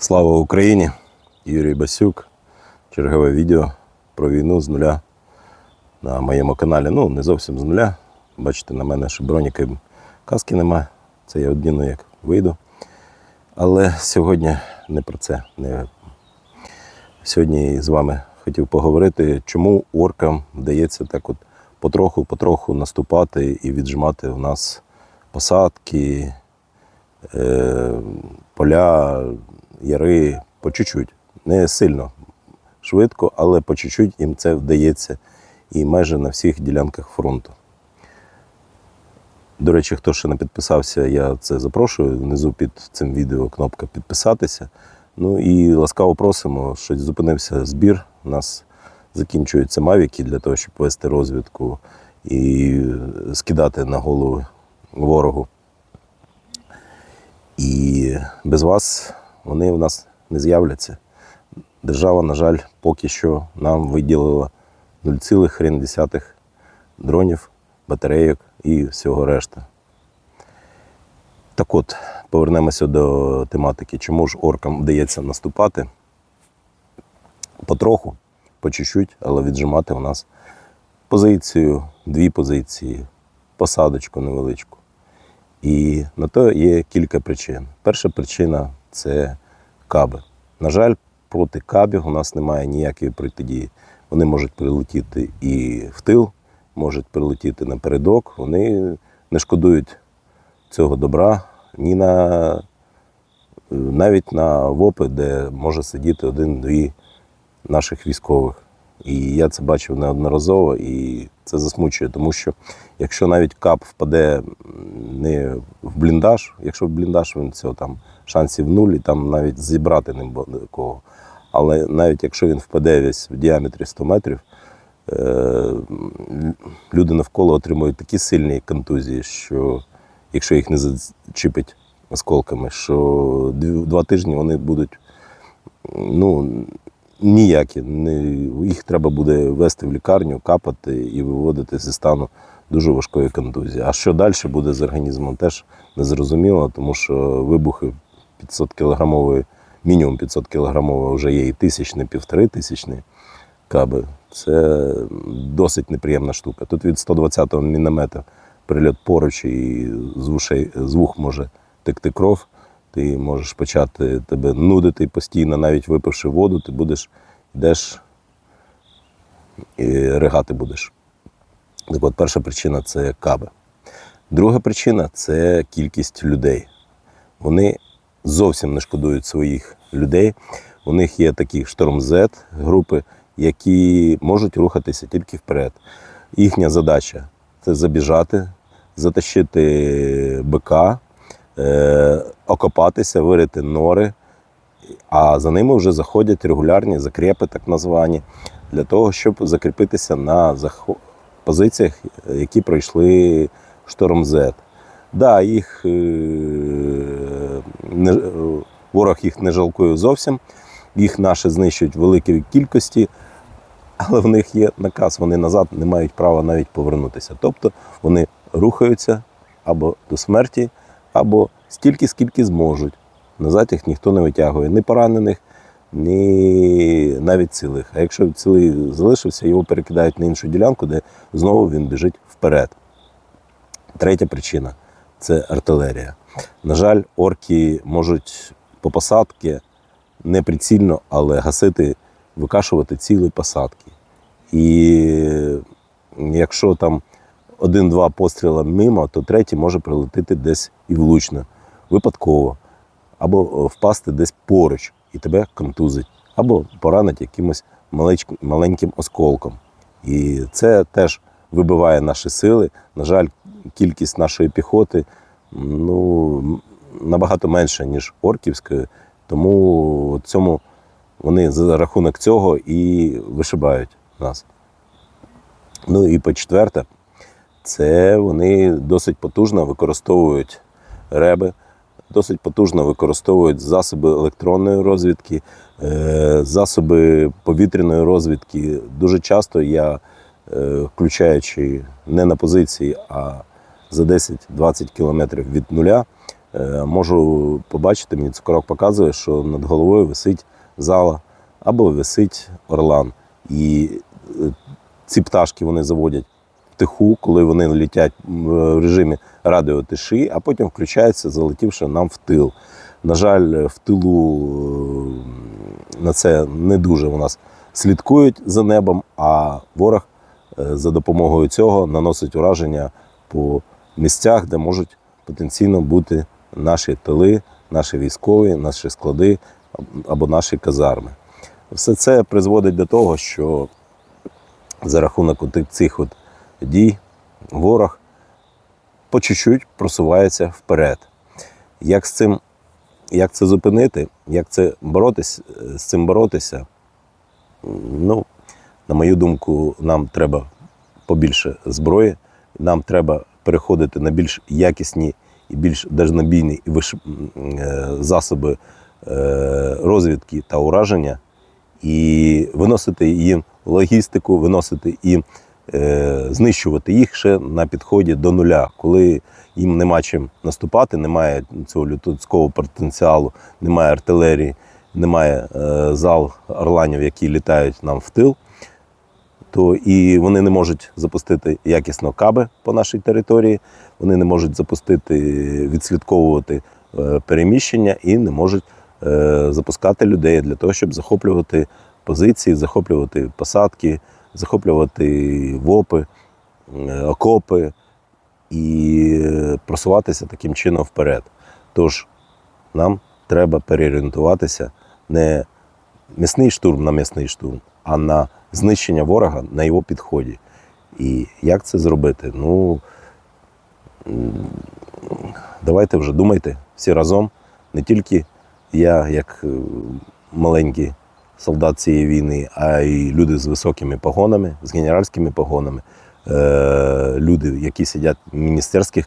Слава Україні! Юрій Басюк. Чергове відео про війну з нуля на моєму каналі. Ну, не зовсім з нуля. Бачите, на мене ще броніки каски немає. Це я одніну як вийду. Але сьогодні не про це. Не... Сьогодні з вами хотів поговорити, чому оркам вдається так от потроху-потроху наступати і віджимати у нас посадки, е, поля, яри по чуть-чуть. Не сильно швидко, але по чуть-чуть їм це вдається і майже на всіх ділянках фронту. До речі, хто ще не підписався, я це запрошую. Внизу під цим відео кнопка підписатися. Ну і ласкаво просимо, що зупинився збір. У нас закінчуються мавіки для того, щоб вести розвідку і скидати на голову ворогу. І без вас вони в нас не з'являться. Держава, на жаль, поки що нам виділила 0,1 дронів, батарейок і всього решта. Так от, повернемося до тематики, чому ж оркам вдається наступати потроху, по чуть-чуть, але віджимати у нас позицію, дві позиції, посадочку невеличку. І на то є кілька причин. Перша причина це каби. На жаль, проти кабів у нас немає ніякої протидії. Вони можуть прилетіти і в тил, можуть прилетіти напередок. Вони не шкодують цього добра ні на навіть на ВОПи, де може сидіти один-дві наших військових. І я це бачив неодноразово, і це засмучує, тому що якщо навіть кап впаде не в бліндаж, якщо в бліндаж він цього там шансів нуль, і там навіть зібрати не буде кого. Але навіть якщо він впаде десь в діаметрі 100 метрів, е, люди навколо отримують такі сильні контузії, що якщо їх не зачіпить осколками, що два тижні вони будуть ну, ніякі. Їх треба буде вести в лікарню, капати і виводити зі стану дуже важкої контузії. А що далі буде з організмом, теж незрозуміло, тому що вибухи 500 кілограмової, мінімум 500 кілограмової вже є і тисячні, півтори тисячні каби. Це досить неприємна штука. Тут від 120-го міномета прильот поруч і з, вушей, з вух може текти кров. Ти можеш почати тебе нудити постійно, навіть випивши воду, ти будеш йдеш і ригати будеш. Так от перша причина це каби. Друга причина це кількість людей. Вони зовсім не шкодують своїх людей. У них є такі шторм Z групи, які можуть рухатися тільки вперед. Їхня задача це забіжати, затащити бика, е, окопатися, вирити нори, а за ними вже заходять регулярні закрепи, так названі, для того, щоб закріпитися на позиціях, які пройшли шторм Z. Да, їх е, не, ворог їх не жалкує зовсім, їх наші знищують в великій кількості, але в них є наказ, вони назад не мають права навіть повернутися. Тобто вони рухаються або до смерті, або стільки, скільки зможуть. Назад їх ніхто не витягує, ні поранених, ні навіть цілих. А якщо цілий залишився, його перекидають на іншу ділянку, де знову він біжить вперед. Третя причина це артилерія. На жаль, орки можуть по посадки не прицільно, але гасити, викашувати цілі посадки. І якщо там один-два постріла мимо, то третій може прилетіти десь і влучно, випадково, або впасти десь поруч і тебе контузить, або поранить якимось маленьким осколком. І це теж вибиває наші сили. На жаль, кількість нашої піхоти ну, набагато менша, ніж орківської, тому цьому вони за рахунок цього і вишибають нас. Ну і по-четверте, це вони досить потужно використовують реби, досить потужно використовують засоби електронної розвідки, е, засоби повітряної розвідки. Дуже часто я, е, включаючи не на позиції, а за 10-20 кілометрів від нуля, е, можу побачити, мені цукорок показує, що над головою висить зала або висить орлан. І е, ці пташки вони заводять тиху, коли вони летять в режимі радіотиші, а потім включаються, залетівши нам в тил. На жаль, в тилу е, на це не дуже у нас слідкують за небом, а ворог е, за допомогою цього наносить ураження по місцях, де можуть потенційно бути наші тили, наші військові, наші склади або наші казарми. Все це призводить до того, що за рахунок цих от дій ворог по чуть-чуть просувається вперед. Як з цим, як це зупинити, як це боротись, з цим боротися? Ну, на мою думку, нам треба побільше зброї, нам треба переходити на більш якісні і більш дальнобійні і виш... е, засоби е, розвідки та ураження, і виносити їм логістику, виносити і е, знищувати їх ще на підході до нуля, коли їм нема чим наступати, немає цього людського потенціалу, немає артилерії, немає зал орланів, які літають нам в тил, то і вони не можуть запустити якісно каби по нашій території, вони не можуть запустити, відслідковувати е, переміщення і не можуть е, запускати людей для того, щоб захоплювати позиції, захоплювати посадки, захоплювати ВОПи, е, окопи і просуватися таким чином вперед. Тож нам треба переорієнтуватися не м'ясний штурм на м'ясний штурм, а на знищення ворога на його підході. І як це зробити? Ну давайте вже думайте всі разом, не тільки я, як е, маленький солдат цієї війни, а й люди з високими погонами, з генеральськими погонами, е, люди, які сидять в міністерських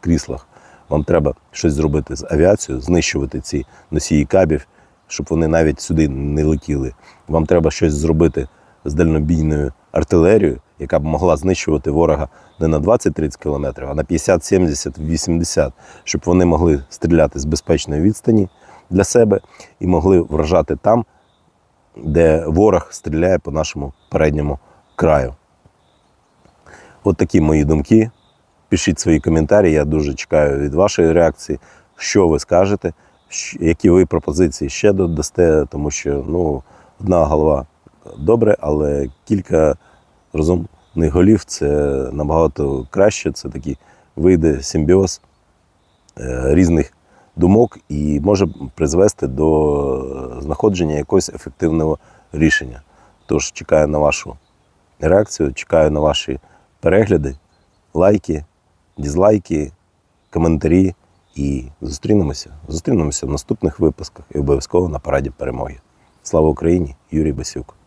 кріслах. Вам треба щось зробити з авіацією, знищувати ці носії кабів, щоб вони навіть сюди не летіли. Вам треба щось зробити з дальнобійною артилерією, яка б могла знищувати ворога не на 20-30 кілометрів, а на 50, 70, 80, щоб вони могли стріляти з безпечної відстані для себе і могли вражати там, де ворог стріляє по нашому передньому краю. От такі мої думки. Пишіть свої коментарі, я дуже чекаю від вашої реакції, що ви скажете, які ви пропозиції ще додасте, тому що ну, одна голова добре, але кілька розумних голів це набагато краще. Це такий вийде симбіоз е, різних думок і може призвести до знаходження якогось ефективного рішення. Тож чекаю на вашу реакцію, чекаю на ваші перегляди, лайки, дізлайки, коментарі. І зустрінемося. Зустрінемося в наступних випусках і обов'язково на параді перемоги. Слава Україні! Юрій Басюк.